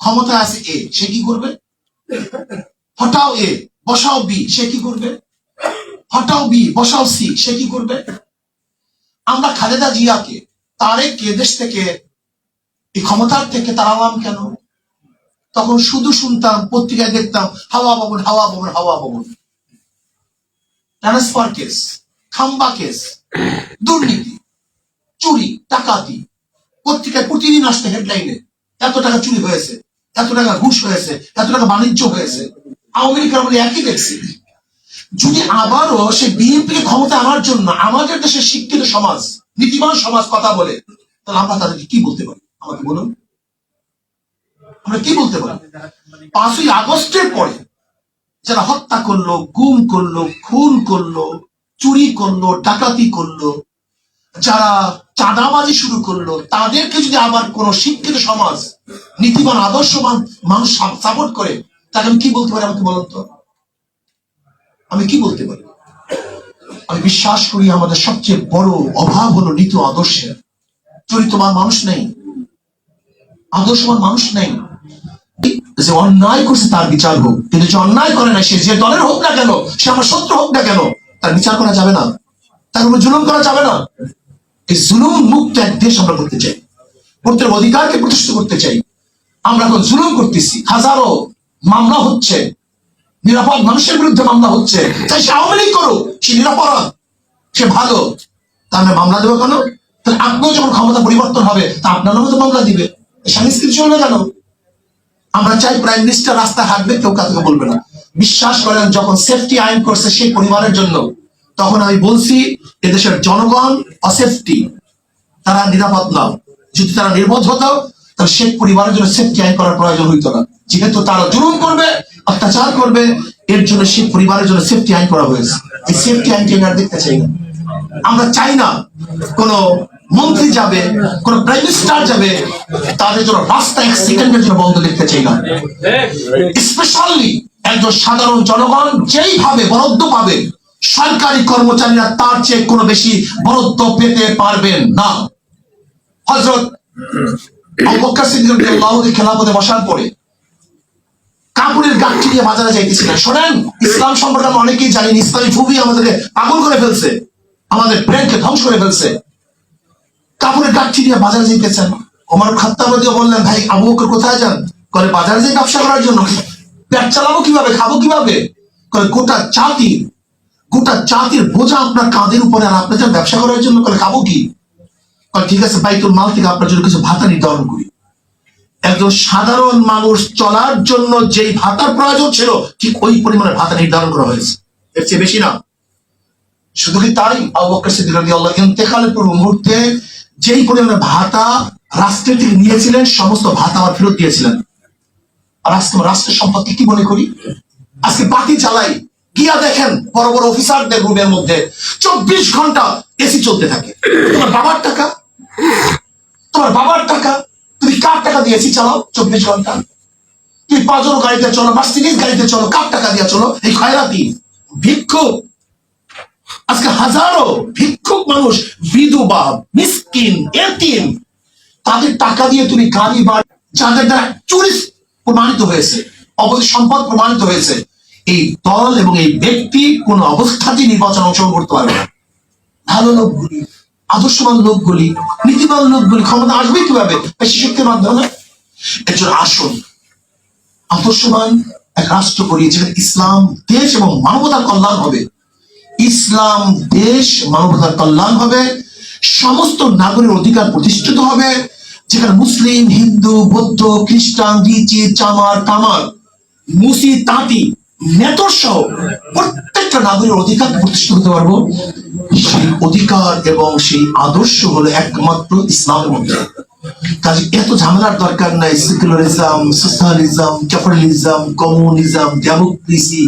ক্ষমতায় আছে এ, সে কি করবে? হটাও এ, বসাও বি, সে কি করবে? হটাও বি, বসাও সি, সে কি করবে? আমরা খালেদা জিয়াকে তারেক দেশ থেকে, এই ক্ষমতার থেকে তাড়ালাম কেন? তখন শুধু শুনতাম, পত্রিকায় দেখতাম, হাওয়া ভবন হাওয়া ভবন হাওয়া ভবন ট্রান্সফার কেস খাম্বা কেস দুর্নীতি, চুরি, ডাকাতি। পত্রিকায় প্রতিদিন আসতে হেডলাইনে এত টাকা চুরি হয়েছে। এত টাকা ঘুষ হয়েছে এত টাকা বাণিজ্য হয়েছে। আওয়ামী লীগের আমরা একই দেখছি। যদি আবারও সে বিএনপিকে ক্ষমতা আনার জন্য আমাদের দেশের শিক্ষিত সমাজ, নীতিবান সমাজ কথা বলে, তাহলে আমরা তাদেরকে কি বলতে পারি? আমাকে বলুন। আমরা কি বলতে পারি? পাঁচই আগস্টের পরে যারা হত্যা করল, গুম করল, খুন করল, চুরি করল, ডাকাতি করল যারা চাঁদাবাজি শুরু করল, তাদেরকে যদি আবার কোন শিক্ষিত সমাজ, নীতিবান, আদর্শবান মানুষ সাপোর্ট করে তাকে আমি কি বলতে পারি আমাকে বলুন তো? আমি কি বলতে পারি? আমি বিশ্বাস করি আমাদের সবচেয়ে বড় অভাব হলো নীতি আদর্শের। চরিত্রবান মানুষ নেই, আদর্শবান মানুষ নেই। যে অন্যায় করছে তার বিচার হোক, কিন্তু যে অন্যায় করে না সে, যে দলের হোক না কেন, সে আমার শত্রু হোক না কেন, তার বিচার করা যাবে না। তার উপর জুলুম করা যাবে না। এই জুলুম মুক্ত এক দেশ আমরা করতে চাই। ভোটের অধিকারকে প্রতিষ্ঠিত করতে চাই। আমরা এখন জুলুম করতেছি। হাজারো মামলা হচ্ছে। নিরাপদ মানুষের বিরুদ্ধে মামলা হচ্ছে। তাই সে আওয়ামী লীগ করুক, সে নিরাপরাধ, সে ভালো। মামলা দেবো কেন? তাহলে আপনিও যখন ক্ষমতা পরিবর্তন হবে, তা আপনার নামে তো মামলা দিবে। স্ত্রী চলবে কেন? আমরা চাই প্রাইম মিনিস্টার রাস্তায় হাঁটবে কেউ কাউকে বলবে না। বিশ্বাস করেন, যখন সেফটি আইন করছে সেই পরিবারের জন্য তখন আমি বলছি এদেশের জনগণ অসেফটি তারা নিরাপদ না যদি তারা নির্বোধ হতো তাহলে শেখ পরিবারের জন্য সেফটি আইন করার প্রয়োজন হইতো না। যেহেতু তারা জুলুম করবে অত্যাচার করবে এর জন্য শেখ পরিবারের জন্য সেফটি আইন করা হয়েছে। এই সেফটি আইনটি আমি আর দেখতে চাই না। আমরা চাই না কোন মন্ত্রী যাবে কোন প্রাইম মিনিস্টার যাবে তাদের জন্য রাস্তা এক সেকেন্ডের জন্য বন্ধ দেখতে চাই না। স্পেশালি একজন সাধারণ জনগণ যেইভাবে বরাদ্দ পাবে সরকারি কর্মচারীরা তার চেয়ে কোনো বেশি বরাদ্দ পেতে পারবেন না। হজরত খেলাপথে বসার পরে কাপড়ের গাঠি নিয়ে বাজারে যাইতেছিলেন। শোনেন, ইসলাম সম্পর্কে আমরা অনেকেই জানি, ইসলামী ফুবি আমাদেরকে পাগল করে ফেলছে, আমাদের ব্রেনকে ধ্বংস করে ফেলছে। কাপড়ের গাঠি নিয়ে বাজারে যাইতেছেন। ওমর খাত্তাব দিয়ে বললেন, ভাই, আবু বকর কোথায় যান? করে বাজারে যাই ব্যবসা করার জন্য। পেট চালাবো কীভাবে? খাব কীভাবে? করে গোটা জাতির গোটা জাতির বোঝা আপনার কাঁধের উপরে আর আপনার যান ব্যবসা করার জন্য করে খাব কি? ঠিক আছে, বাইতুল মাল থেকে আপনার জন্য কিছু ভাতা নির্ধারণ করি। একজন সাধারণ মানুষ চলার জন্য যেই ভাতার প্রয়োজন ছিল, ঠিক ওই পরিমাণে ভাতা নির্ধারণ করা হয়েছে। এর চেয়ে বেশি না। শুধু কি তাই? আবু বকর সিদ্দিক রাদিয়াল্লাহু ইন্তেকালের মুহূর্তে যেই পরিমাণে ভাতা রাষ্ট্রের থেকে নিয়েছিলেন, সমস্ত ভাতা আমার ফেরত দিয়েছিলেন। আর রাষ্ট্রের সম্পত্তি কি মনে করি? আজকে বাতি চালাই গিয়া দেখেন বড় বড় অফিসারদের রুমের মধ্যে চব্বিশ ঘণ্টা এসি চলতে থাকে। তোমার বাবার টাকা? তোমার বাবার টাকা? তুমি কার টাকা দিয়ে এসি চালাও চব্বিশ ঘণ্টা? তুমি পাঁচজনো গাড়িতে চলো, মার্সিডিজ গাড়িতে চলো, কার টাকা দিয়ে চলো? এই খয়রাতি, ভিক্ষুক। আজকে হাজারো ভিক্ষুক মানুষ, বিধবা, মিসকিন, এতিম, তাদের টাকা দিয়ে তুমি গাড়ি বা যাদের দ্বারা চুরি প্রমাণিত হয়েছে, অবৈধ সম্পদ প্রমাণিত হয়েছে এই দল এবং এই ব্যক্তি কোন অবস্থাতেই নির্বাচন অংশগ্রহণ করতে পারবে না। ভালো লোকগুলি, আদর্শবান লোকগুলি, নীতিবান লোকগুলি ক্ষমতা আসবে কীভাবে? বেশি মাধ্যমে। একজন আসুন আদর্শবান এক রাষ্ট্র করি যেখানে ইসলাম, দেশ এবং মানবতার কল্যাণ হবে। ইসলাম, দেশ, মানবতার কল্যাণ হবে। সমস্ত নাগরিক অধিকার প্রতিষ্ঠিত হবে। যেখানে মুসলিম, হিন্দু, বৌদ্ধ, খ্রিস্টান রিচি চামার কামার মুসি, তাঁতি সহ প্রত্যেকটা নাগরিক অধিকার হতে পারব। সেই অধিকার এবং সেই আদর্শ হলো একমাত্র ইসলামের মধ্যে। কাজে এত ঝামেলার দরকার নাই, secularism, socialism, capitalism, communism, democracy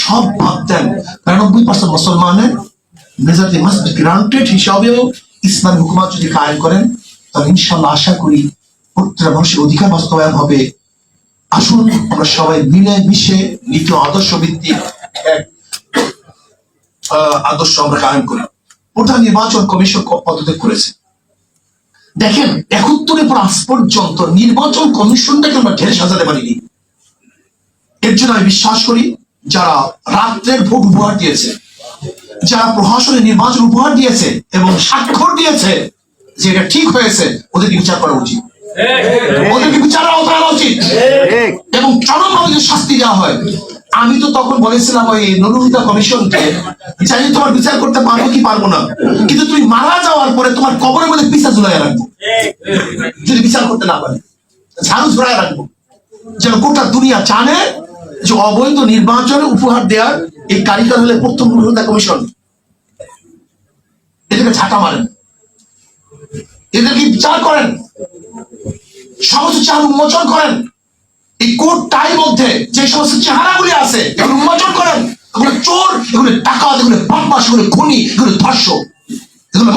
সব পার্সেন্ট মুসলমানের মেজরিটি মাস্ট গ্রান্টেড হিসাবেও ইসলাম হুকুমাত যদি কায়েম করেন, তাহলে ইনশাল্লাহ আশা করি প্রত্যেকটা মানুষের অধিকার বাস্তবায়ন হবে। আসুন, আমরা সবাই মিলে মিশে নীতি আদর্শ ভিত্তিক আদর্শ আমরা কায়েম করি। প্রধান নির্বাচন কমিশন পদত্যাগ করেছে। দেখেন, একাত্তরের পর আজ পর্যন্ত নির্বাচন কমিশনটাকে আমরা ঢেলে সাজাতে পারিনি। এর জন্য আমি বিশ্বাস করি, যারা রাত্রের ভোট উপহার দিয়েছে, যারা প্রশাসনের নির্বাচন উপহার দিয়েছে এবং স্বাক্ষর দিয়েছে যে এটা ঠিক হয়েছে, ওদেরকে বিচার করা উচিত। ওদেরকে বিচার আওতায় আনা উচিত। এবং চরমভাবে যদি শাস্তি দেওয়া হয়। আমি তো তখন বলেছিলাম ওই নরুমিতা কমিশনকে জানি তোমার বিচার করতে পারব কি পারব না? কিন্তু তুমি মারা যাওয়ার পরে তোমার কবরের মধ্যে পিসা ঝুলাই রাখব। যদি বিচার করতে না পারে ঝাড়ু ঝুলাই রাখব। যেন গোটা দুনিয়া জানে যে অবৈধ নির্বাচনে উপহার দেওয়ার এই কারিগর হলে প্রথম নরুমিতা কমিশন। এদেরকে ঝাঁটা মারেন। এদেরকে বিচার করেন। সমস্ত চেহারা উন্মোচন করেন। এই কোট টাই মধ্যে যে সমস্ত চেহারাগুলি আছে, এগুলো উন্মোচন করেন। এগুলো চোর, এগুলো টাকা এগুলো বদমাস এগুলো খুনি, এগুলো ধর্ষ এগুলো